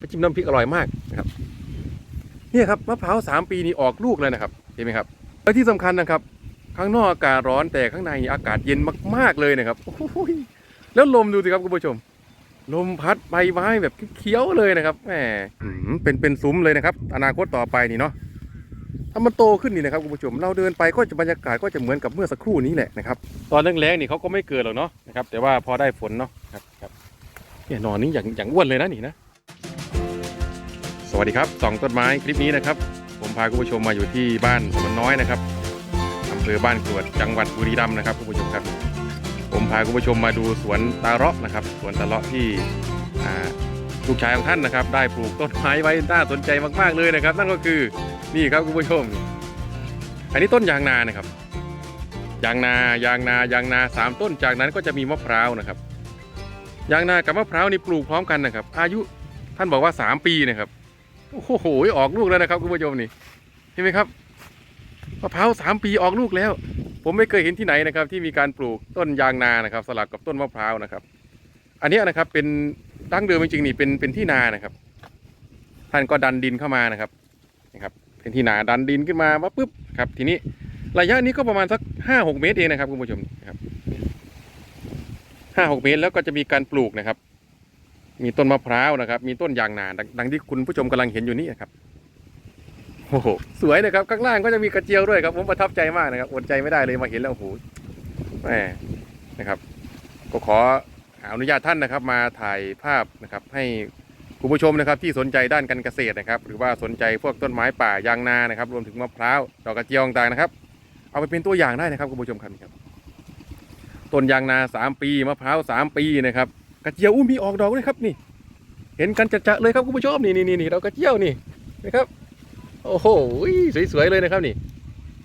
ไปจิ้มน้ำพริกอร่อยมากนะครับเนี่ยครับมะพร้าวสามปีนี่ออกลูกเลยนะครับเห็นไหมครับและที่สำคัญนะครับ ข้างนอกอากาศร้อนแต่ข้างในอากาศเย็นมาก ๆเลยนะครับโอ้โหแล้วลมดูสิครับคุณผู้ชม ลมพัดใบไม้แบบเขียวเลยนะครับแหมเป็นเป็นซุ้มเลยนะครับ อนาคตต่อไปนี่เนาะถ้ามันโตขึ้นนี่นะครับคุณผู้ชม เราเดินไปก็จะบรรยากาศก็จะเหมือนกับเมื่อสักครู่นี้แหละนะครับ ตอนแรงๆนี่เขาก็ไม่เกิดหรอกเนาะนะครับ แต่ว่าพอได้ฝนเนาะครับครับเนี่ยนอนนี้อย่างอย่างอ้วนเลยนะนี่นะ วัสดีครับสองต้นไม้คลิปนี้นะครับ ผมพาคุณผู้ชมมาอยู่ที่บ้านสมนน้อยนะครับอำเภอบ้านกรวดจังหวัดบุรีรัมย์นะครับคุณผู้ชมครับ ผมพาคุณผู้ชมมาดูสวนตาเลาะนะครับสวนตาเลาะที่ลูกชายของท่านนะครับ ได้ปลูกต้นไม้ไว้น่าสนใจมากๆเลยนะครับ นั่นก็คือนี่ครับคุณผู้ชม อันนี้ต้นยางนานะครับ ยางนายางนายางนาสามต้นจากนั้นก็จะมีมะพร้าวนะครับ ยางนากับมะพร้าวนี่ปลูกพร้อมกันนะครับ อายุท่านบอกว่าสามปีนะครับ โอ้โหออกลูกแล้วนะครับคุณผู้ชมนี่เห็นไหมครับมะพร้าวสามปีออกลูกแล้ว ผมไม่เคยเห็นที่ไหนนะครับ ที่มีการปลูกต้นยางนานะครับ สลับกับต้นมะพร้าวนะครับ อันนี้นะครับเป็นดั้งเดิมจริงๆนี่เป็นเป็นที่นานะครับ ท่านก็ดันดินเข้ามานะครับนะครับเป็นที่นาดันดินขึ้นมาว่าปุ๊บครับทีนี้ระยะนี้ก็ประมาณสักห้าหกเมตรเองนะครับคุณผู้ชมนะครับห้าหกเมตรแล้วก็จะมีการปลูกนะครับ มีต้นมะพร้าวนะครับ มีต้นยางนาดังดังที่คุณผู้ชมกำลังเห็นอยู่นี่นะครับโอ้โหสวยนะครับข้างล่างก็จะมีกระเจียวด้วยครับผมประทับใจมากนะครับอดใจไม่ได้เลยมาเห็นแล้วโอ้โหแหมนะครับ ก็ขออนุญาตท่านนะครับ มาถ่ายภาพนะครับ ให้คุณผู้ชมนะครับที่สนใจด้านการเกษตรนะครับ หรือว่าสนใจพวกต้นไม้ป่ายางนานะครับ รวมถึงมะพร้าวดอกกระเจียวต่างๆนะครับ เอาไปเป็นตัวอย่างได้นะครับคุณผู้ชมครับนี่ครับต้นยางนาสามปีมะพร้าวสามปีนะครับ กระเจียวอุ้ยมีออกดอกด้วยครับนี่ เห็นกันจะๆเลยครับคุณผู้ชมนี่นี่นี่เรากระเจียวนี่นะครับ โอ้โหสวยๆเลยนะครับนี่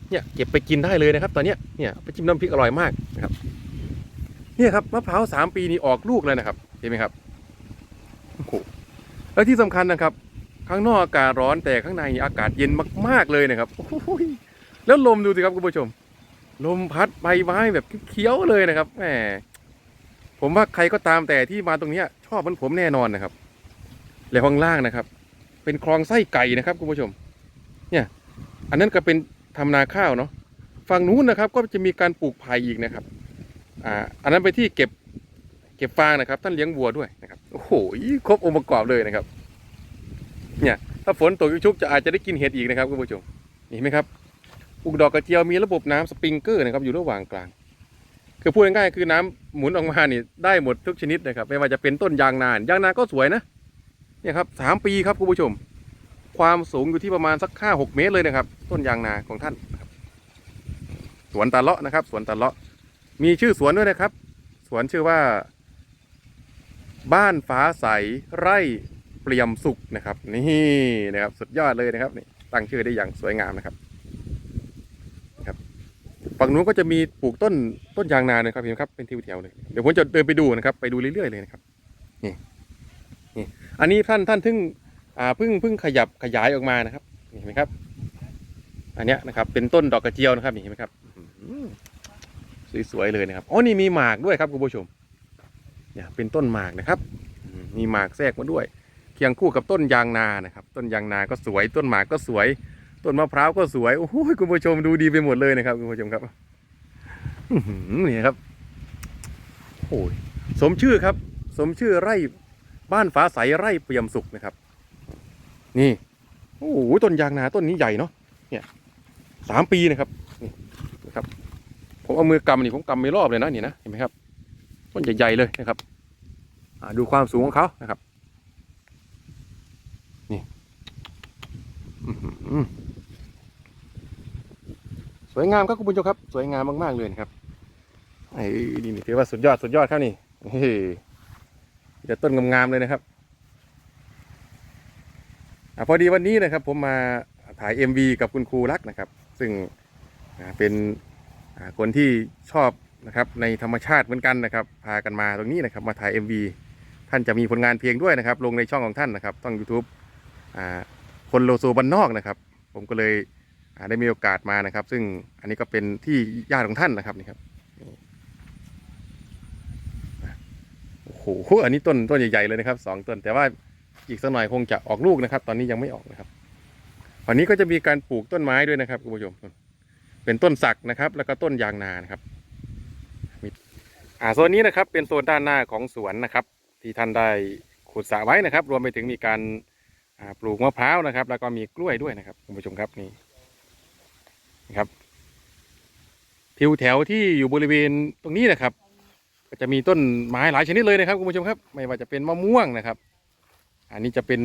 เนี่ยเก็บไปกินได้เลยนะครับ ตอนเนี้ยเนี่ยไปจิ้มน้ำพริกอร่อยมากนะครับ เนี่ยครับมะพร้าวสามปีนี่ออกลูกเลยนะครับเห็นไหมครับโอ้โหแล้วที่สำคัญนะครับ ข้างนอกอากาศร้อนแต่ข้างในอากาศเย็นมาก ๆเลยนะครับโอ้โหแล้วลมดูสิครับคุณผู้ชม ลมพัดใบไม้แบบเขียวเลยนะครับแหม ผมว่าใครก็ตามแต่ที่มาตรงนี้ชอบเหมันผมแน่นอนนะครับ แล้วข้างล่างนะครับ เป็นคลองไส้ไก่นะครับคุณผู้ชม เนี่ย อันนั้นก็เป็นทำนาข้าวเนาะฝั่งนู้นนะครับ ก็จะมีการปลูกไผ่อีกนะครับอ่าอันนั้นไปที่เก็บเก็บฟางนะครับ ท่านเลี้ยงวัวด้วยนะครับโอ้โหครบองค์ประกอบเลยนะครับ เนี่ย ถ้าฝนตกชุกจะอาจจะได้กินเห็ดอีกนะครับคุณผู้ชมเห็นไหมครับปลูกดอกกระเจียวมีระบบน้ำสปริงเกอร์นะครับอยู่ระหว่างกลาง คือพูดง่ายๆคือน้ำหมุนออกมานี่ได้หมดทุกชนิดนะครับ ไม่ว่าจะเป็นต้นยางนานยางนาก็สวยนะเนี่ยครับสามปีครับคุณผู้ชม ความสูงอยู่ที่ประมาณสักห้าหกเมตรเลยนะครับ ต้นยางนาของท่านสวนตาเลาะนะครับ สวนตาเลาะ มีชื่อสวนด้วยนะครับ สวนชื่อว่า บ้านฟ้าใสไร่เปลี่ยมสุขนะครับ นี่นะครับ สุดยอดเลยนะครับนี่ตั้งชื่อได้อย่างสวยงามนะครับ ฝั่งนู้นก็จะมีปลูกต้นต้นยางนานะครับเห็นไหมครับเป็นทิวแถวเลยเดี๋ยวผมจะเดินไปดูนะครับ ไปดูเรื่อยๆเลยนะครับนี่นี่อันนี้ท่านท่านเพิ่งอ่าเพิ่งเพิ่งขยับขยายออกมานะครับเห็นไหมครับ อันเนี้ยนะครับ เป็นต้นดอกกระเจียวนะครับเห็นไหมครับสวยๆเลยนะครับอ๋อนี่มีหมากด้วยครับคุณผู้ชม เนี่ยเป็นต้นหมากนะครับมีหมากแทรกมาด้วย เคียงคู่กับต้นยางนานะครับ ต้นยางนาก็สวยต้นหมากก็สวย ต้นมะพร้าวก็สวยโอ้โหคุณผู้ชมดูดีไปหมดเลยนะครับคุณผู้ชมครับนี่ครับโอ้ยสมชื่อครับ สมชื่อไร่บ้านฟ้าใสไร่เปี่ยมสุขนะครับ นี่โอ้โหต้นยางนาต้นนี้ใหญ่เนาะเนี่ยสามปีนะครับนี่นะครับ ผมเอามือกำนี่ผมกำไม่รอบเลยนะนี่นะเห็นไหมครับ ต้นใหญ่ๆเลยนะครับดูความสูงของเขานะครับ นี่อื้อหือ สวยงามครับคุณผู้ชมครับ สวยงามมากๆเลยครับไอ้นี่นี่ถือว่าสุดยอดสุดยอดครับนี่เฮ้ยต้นงามๆเลยนะครับอพอดีวันนี้นะครับ ผมมาถ่าย MV กับคุณครูรักนะครับ ซึ่งเป็นคนที่ชอบนะครับในธรรมชาติเหมือนกันนะครับ พากันมาตรงนี้นะครับ มาถ่าย MV ท่านจะมีผลงานเพลงด้วยนะครับ ลงในช่องของท่านนะครับช่อง YouTube อคนโลโซบ้านนอกนะครับ ผมก็เลย ได้มีโอกาสมานะครับ ซึ่งอันนี้ก็เป็นที่ญาติของท่านนะครับนี่ครับโอ้โหอันนี้ต้นต้นใหญ่ๆเลยนะครับสองต้น แต่ว่าอีกสักหน่อยคงจะออกลูกนะครับ ตอนนี้ยังไม่ออกนะครับวันนี้ก็จะมีการปลูกต้นไม้ด้วยนะครับคุณผู้ชมเป็นต้นสักนะครับ แล้วก็ต้นยางนานะครับอ่าโซนนี้นะครับเป็นโซนด้านหน้าของสวนนะครับ ที่ท่านได้ขุดสระไว้นะครับ รวมไปถึงมีการปลูกมะพร้าวนะครับ แล้วก็มีกล้วยด้วยนะครับคุณผู้ชมครับนี่ นะครับ ทิวแถวที่อยู่บริเวณตรงนี้นะครับ ก็จะมีต้นไม้หลายชนิดเลยนะครับคุณผู้ชมครับ ไม่ว่าจะเป็นมะม่วงนะครับ อันนี้จะเป็น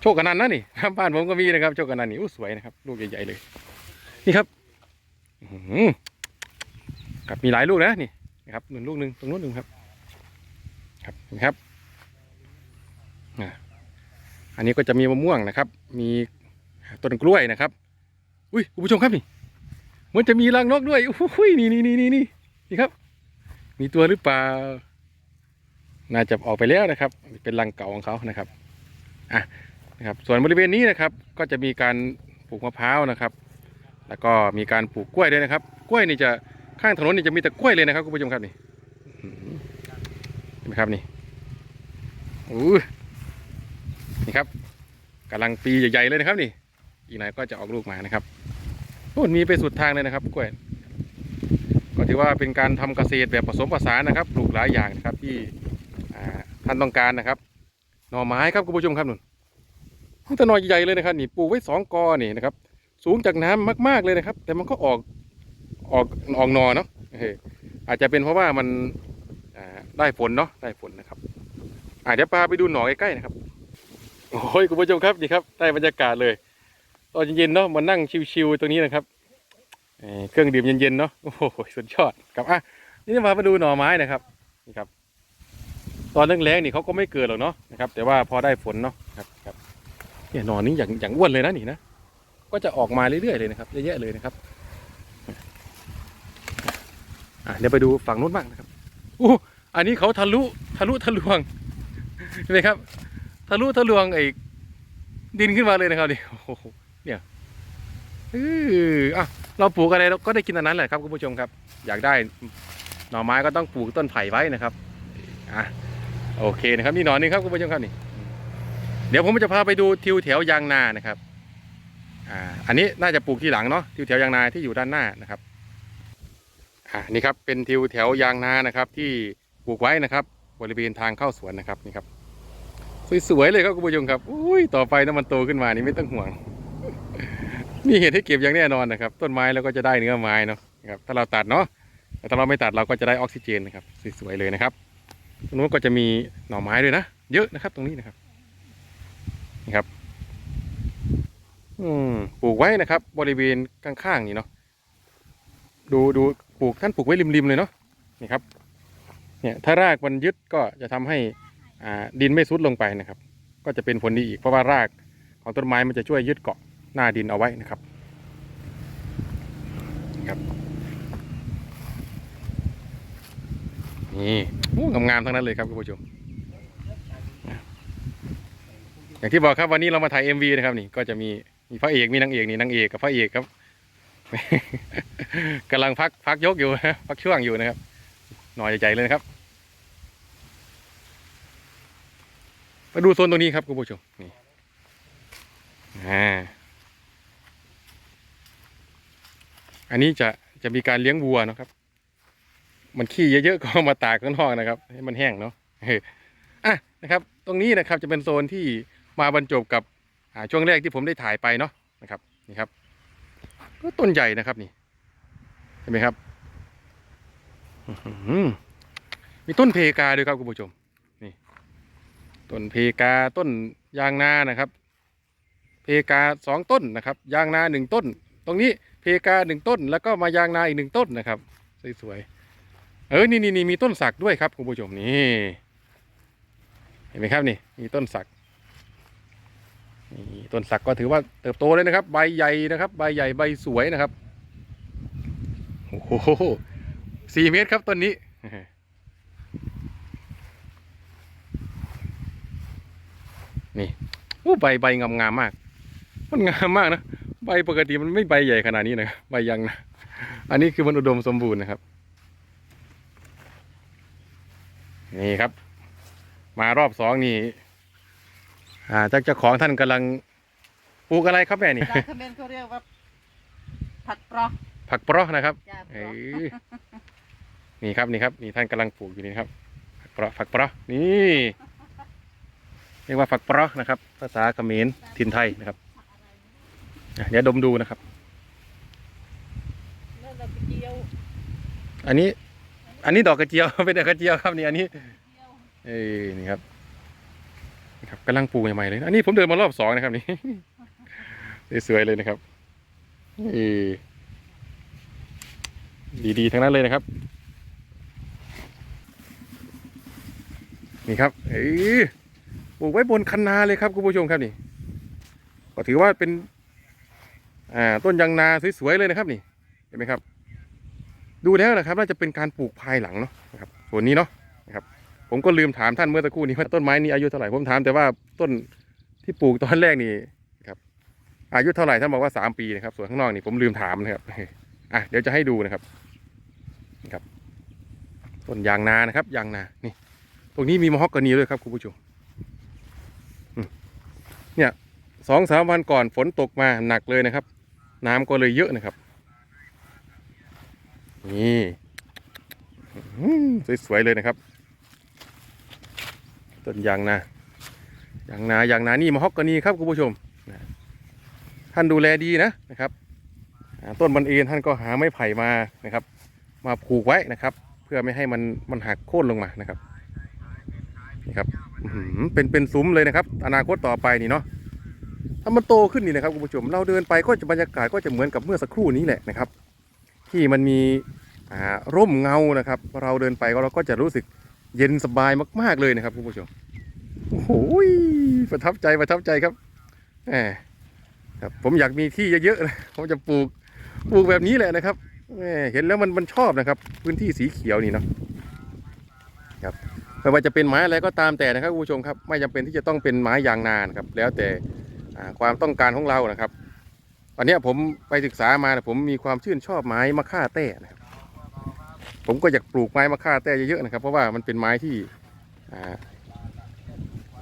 โชคกันนันนะนี่บ้านผมก็มีนะครับโชคกันนันนี่อู้สวยนะครับ ลูกใหญ่ๆเลย นี่ครับอครับมีหลายลูกนะนี่นะครับหนึ่งลูกหนึ่งตรงนู้นหนึ่งครับ ครับเห็นไหมครับอันนี้ก็จะมีมะม่วงนะครับ มีต้นกล้วยนะครับ อุ้ยคุณผู้ชมครับนี่มันจะมีรังนกด้วยอุ้ยนี่นี่นี่นี่นี่นี่ครับ มีตัวหรือเปล่า น่าจะออกไปแล้วนะครับ เป็นรังเก่าของเขานะครับอะนะครับ ส่วนบริเวณนี้นะครับ ก็จะมีการปลูกมะพร้าวนะครับ แล้วก็มีการปลูกกล้วยด้วยนะครับ กล้วยนี่จะข้างถนนนี่จะมีแต่กล้วยเลยนะครับคุณผู้ชมครับนี่เห็นไหมครับนี่อู้นี่ครับกำลังปีใหญ่ๆเลยนะครับนี่ อีกหน่อยก็จะออกลูกมานะครับ โอ้มีไปสุดทางเลยนะครับกล้วย ก็ถือว่าเป็นการทำเกษตรแบบผสมผสานนะครับ ปลูกหลายอย่างนะครับที่ท่านต้องการนะครับ หน่อไม้ครับคุณผู้ชมครับนุ่นแต่หน่อใหญ่เลยนะครับ นี่ปลูกไว้สองกอนี่นะครับ สูงจากน้ำมาก ๆเลยนะครับ แต่มันก็ออกออกออกหนอเนาะเอออาจจะเป็นเพราะว่ามันได้ฝนเนาะได้ฝนนะครับอาเดี๋ยวพาไปดูหน่อใกล้ๆนะครับโอ้ยคุณผู้ชมครับนี่ครับได้บรรยากาศเลย ตอนเย็นๆเนาะมานั่งชิวๆตรงนี้นะครับเเครื่องดื่มเย็นๆเนาะโอ้โหสุดยอดครับอะนี่มามาดูหน่อไม้นะครับนี่ครับ ตอนแรงๆนี่เขาก็ไม่เกิดหรอกเนาะนะครับ แต่ว่าพอได้ฝนเนาะครับครับเนี่ยหน่อนี้อย่างอย่างอ้วนเลยนะนี่นะก็จะออกมาเรื่อยๆเลยนะครับเยอะแยะเลยนะครับอะเดี๋ยวไปดูฝั่งนู้นบ้างนะครับอู้อันนี้เขาทะลุทะลุทะลวงเห็นไหมครับ ทะลุทะลวงไอ้ดินขึ้นมาเลยนะครับนี่โอ้โห เอออะเราปลูกอะไรเราก็ได้กินอันนั้นแหละครับคุณผู้ชมครับ อยากได้หน่อไม้ก็ต้องปลูกต้นไผ่ไว้นะครับอะโอเคนะครับนี่หน่อหนึงครับคุณผู้ชมครับนี่ เดี๋ยวผมจะพาไปดูทิวแถวยางนานะครับอ่าอันนี้น่าจะปลูกที่หลังเนาะทิวแถวยางนาที่อยู่ด้านหน้านะครับอ่านี่ครับเป็นทิวแถวยางนานะครับ ที่ปลูกไว้นะครับ บริเวณทางเข้าสวนนะครับนี่ครับสวยๆเลยครับคุณผู้ชมครับอุ้ยต่อไปนะมันโตขึ้นมานี่ไม่ต้องห่วง มีเห็ดให้เก็บอย่างแน่นอนนะครับ ต้นไม้แล้วก็จะได้เนื้อไม้เนาะครับถ้าเราตัดเนาะแต่ถ้าเราไม่ตัดเราก็จะได้ออกซิเจนนะครับสวยๆเลยนะครับตรงนู้นก็จะมีหน่อไม้ด้วยนะเยอะนะครับ ตรงนี้นะครับนี่ครับ อืมปลูกไว้นะครับ บริเวณข้างๆนี่เนาะดูดูปลูกท่านปลูกไว้ริมๆเลยเนาะนี่ครับ เนี่ยถ้ารากมันยึดก็จะทำให้อ่าดินไม่ซุดลงไปนะครับ ก็จะเป็นผลดีอีกเพราะว่ารากของต้นไม้มันจะช่วยยึดเกาะ หน้าดินเอาไว้นะครับครับนี่งามๆทั้งนั้นเลยครับคุณผู้ชมอย่างที่บอกครับวันนี้เรามาถ่าย MV นะครับนี่ก็จะมีมีพระเอกมีนางเอกนี่นางเอกกับพระเอกครับกำลังพักพักยกอยู่นะพักช่วงอยู่นะครับหน่อยใหญ่เลยนะครับมาดูโซนตรงนี้ครับคุณผู้ชมนี่อ่า อันนี้จะจะมีการเลี้ยงวัวนะครับ มันขี้เยอะๆก็มาตากข้างนอกนะครับ ให้มันแห้งเนาะอะนะครับ ตรงนี้นะครับจะเป็นโซนที่มาบรรจบกับช่วงแรกที่ผมได้ถ่ายไปเนาะนะครับนี่ครับ ก็ต้นใหญ่นะครับนี่เห็นไหมครับอื้อหือมีต้นเพกาด้วยครับคุณผู้ชมนี่ต้นเพกาต้นยางนานะครับ เพกาสองต้นนะครับ ยางนาหนึ่งต้น ตรงนี้ เพกาหนึ่งต้น แล้วก็มายางนาอีกหนึ่งต้นนะครับ สวยๆ เออ นี่นี่นี่มีต้นสักด้วยครับคุณผู้ชมนี่ เห็นไหมครับนี่ มีต้นสักนี่ต้นสักก็ถือว่าเติบโตเลยนะครับ ใบใหญ่นะครับ ใบใหญ่ใบสวยนะครับ โอ้โหสี่เมตรครับต้นนี้นี่โอ้ใบใบงามงามๆมาก มันงามมากนะ ใบปกติมันไม่ใบใหญ่ขนาดนี้นะใบยังนะอันนี้คือมันอุดมสมบูรณ์นะครับ นี่ครับ มารอบสองนี่อ่าเจ้าเจ้าของท่านกำลังปลูกอะไรครับแม่นี่ภาษาเขมรเขาเรียกว่าผักเปราะผักเปราะนะครับจ้าเปเอราะอนี่ครับนี่ครับนี่ท่านกำลังปลูกอยู่นี่ครับผักเปราะผักเปราะนี่เรียกว่าผักเปราะนะครับ ภาษาเขมรถิ่นไทยนะครับอะ เดี๋ยวดมดูนะครับแล้วเราไปเจียวอันนี้ อันนี้ดอกกระเจียวเป็นดอกกระเจียวครับนี่อันนี้เจียวเอ้ยนี่ครับนี่ครับกำลังปลูกใหม่ๆเลยนะอันนี้ผมเดินมารอบสองนะครับนี่สวยๆเลยนะครับเอ้ยดีๆทั้งนั้นเลยนะครับ นี่ครับเอ้ยปลูกไว้บนคันนาเลยครับคุณผู้ชมครับนี่ก็ถือว่าเป็น อ่าต้นยางนาสวยๆเลยนะครับนี่เห็นไหมครับ ดูแล้วนะครับ น่าจะเป็นการปลูกภายหลังเนาะนะครับส่วนนี้เนาะนะครับ ผมก็ลืมถามท่านเมื่อสักครู่นี้ว่าต้นไม้นี้อายุเท่าไหร่ผมถามแต่ว่าต้นที่ปลูกตอนแรกนี่ครับ อายุเท่าไหร่ท่านบอกว่าสามปีนะครับส่วนข้างนอกนี่ผมลืมถามนะครับอะเดี๋ยวจะให้ดูนะครับนี่ครับต้นยางนานะครับยางนานี่ ตรงนี้มีมะฮอกกานีด้วยครับคุณผู้ชมเนี่ยสองสามวันก่อนฝนตกมาหนักเลยนะครับ น้ำก็เลยเยอะนะครับ นี่สวยๆเลยนะครับ ต้นยางนายางนายางนานี่มะฮอกกานีครับคุณผู้ชมท่านดูแลดีนะนะครับ ต้นมันเอ็นท่านก็หาไม้ไผ่มานะครับ มาผูกไว้นะครับ เพื่อไม่ให้มันมันหักโค่นลงมานะครับนี่ครับเป็นเป็นซุ้มเลยนะครับ อนาคตต่อไปนี่เนาะ ถ้ามันโตขึ้นนี่นะครับคุณผู้ชมเราเดินไปก็จะบรรยากาศก็จะเหมือนกับเมื่อสักครู่นี้แหละนะครับ ที่มันมีร่มเงานะครับ เราเดินไปก็เราก็จะรู้สึกเย็นสบายมากๆเลยนะครับคุณผู้ชมโอ้โหประทับใจประทับใจครับแหมครับผมอยากมีที่เยอะๆนะผมจะปลูกปลูกแบบนี้แหละนะครับแหมเห็นแล้วมันมันชอบนะครับ พื้นที่สีเขียวนี่เนาะครับไม่ว่าจะเป็นไม้อะไรก็ตามแต่นะครับคุณผู้ชมครับ ไม่จำเป็นที่จะต้องเป็นไม้ยางนานครับ แล้วแต่ ความต้องการของเรานะครับตอนนี้ผมไปศึกษามานะผมมีความชื่นชอบไม้มะค่าแต้นะครับ ผมก็อยากปลูกไม้มะค่าแต้เยอะๆนะครับ เพราะว่ามันเป็นไม้ที่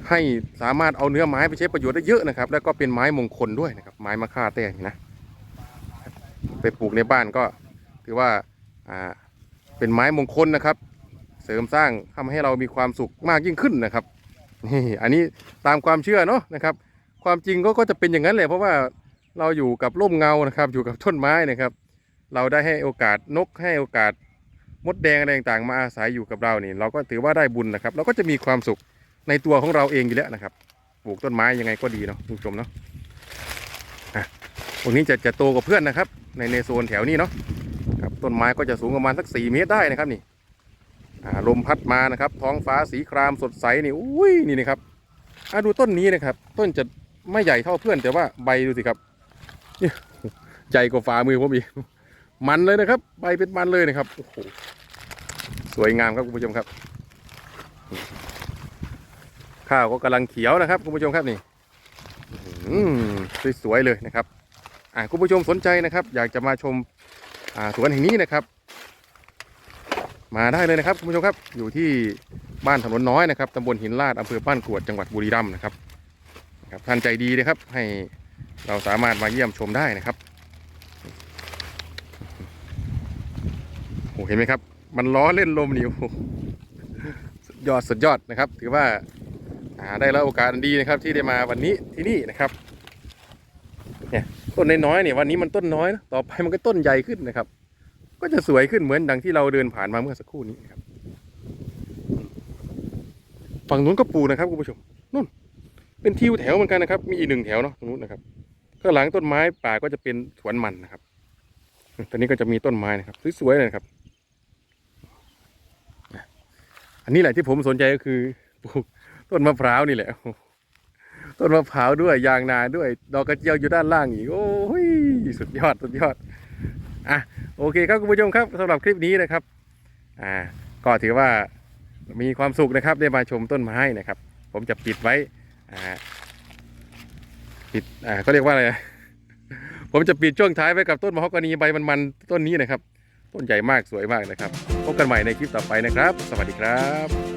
ให้สามารถเอาเนื้อไม้ไปใช้ประโยชน์ได้เยอะนะครับ แล้วก็เป็นไม้มงคลด้วยนะครับ ไม้มะค่าแต้นี่นะไปปลูกในบ้านก็ถือว่าอ่าเป็นไม้มงคลนะครับ เสริมสร้างทำให้เรามีความสุขมากยิ่งขึ้นนะครับนี่อันนี้ตามความเชื่อเนาะนะครับ ความจริงก็ก็จะเป็นอย่างนั้นแหละเพราะว่าเราอยู่กับร่มเงานะครับ อยู่กับต้นไม้นะครับ เราได้ให้โอกาสนกให้โอกาสมดแดงอะไรต่างๆมาอาศัยอยู่กับเรานี่ เราก็ถือว่าได้บุญนะครับ เราก็จะมีความสุขในตัวของเราเองอยู่แล้วนะครับ ปลูกต้นไม้ยังไงก็ดีเนาะคุณผู้ชมเนาะอะตรงนี้จะจะโตกว่าเพื่อนนะครับ ในในโซนแถวนี้เนาะครับต้นไม้ก็จะสูงประมาณสักสี่เมตรได้นะครับนี่อ่าลมพัดมานะครับ ท้องฟ้าสีครามสดใสนี่อุ้ยนี่นะครับอะดูต้นนี้นะครับ ต้นจะ ไม่ใหญ่เท่าเพื่อน แต่ว่าใบดูสิครับเนี่ยใหญ่กว่าฝ่ามือผมอีกมันเลยนะครับ ใบเป็นมันเลยนะครับโอ้โหสวยงามครับคุณผู้ชมครับ ข้าวก็กำลังเขียวนะครับคุณผู้ชมครับนี่สวยๆเลยนะครับอ่าคุณผู้ชมสนใจนะครับ อยากจะมาชมอ่าสวนแห่งนี้นะครับ มาได้เลยนะครับคุณผู้ชมครับ อยู่ที่บ้านถนนน้อยนะครับตำบลหินลาดอำเภอบ้านกวดจังหวัดบุรีรัมย์นะครับ ครับท่านใจดีนะครับ ให้เราสามารถมาเยี่ยมชมได้นะครับโอ้เห็นไหมครับ มันล้อเล่นลมนี่โอ้โหสุดยอดสุดยอดนะครับ ถือว่าได้รับโอกาสดีนะครับ ที่ได้มาวันนี้ที่นี่นะครับเนี่ยต้นน้อยๆเนี่ยวันนี้มันต้นน้อยนะต่อไปมันก็ต้นใหญ่ขึ้นนะครับ ก็จะสวยขึ้นเหมือนดังที่เราเดินผ่านมาเมื่อสักครู่นี้นครับ ฝั่งนู้นก็ปูนะครับคุณผู้ชม เป็นทิวแถวเหมือนกันนะครับ มีอีกหนึ่งแถวเนาะตรงนู้นนะครับข้างหลังต้นไม้ป่าก็จะเป็นสวนมันนะครับตอนนี้ก็จะมีต้นไม้นะครับสวยๆเลยนะครับ อันนี้แหละที่ผมสนใจก็คือปลูกต้นมะพร้าวนี่แหละต้นมะพร้าวด้วยยางนาด้วย ดอกกระเจียวอยู่ด้านล่างอีกโอ้ยสุดยอดสุดยอดอะโอเคครับคุณผู้ชมครับสำหรับคลิปนี้นะครับ อ่า ก็ถือว่ามีความสุขนะครับได้มาชมต้นไม้นะครับ ผมจะปิดไว้ะฮะปิดอ่าก็เรียกว่าอะไรผมจะปิดช่วงท้ายไว้กับต้นมะฮอกกานีใบมันๆต้นนี้นะครับ ต้นใหญ่มากสวยมากนะครับ พบกันใหม่ในคลิปต่อไปนะครับ สวัสดีครับ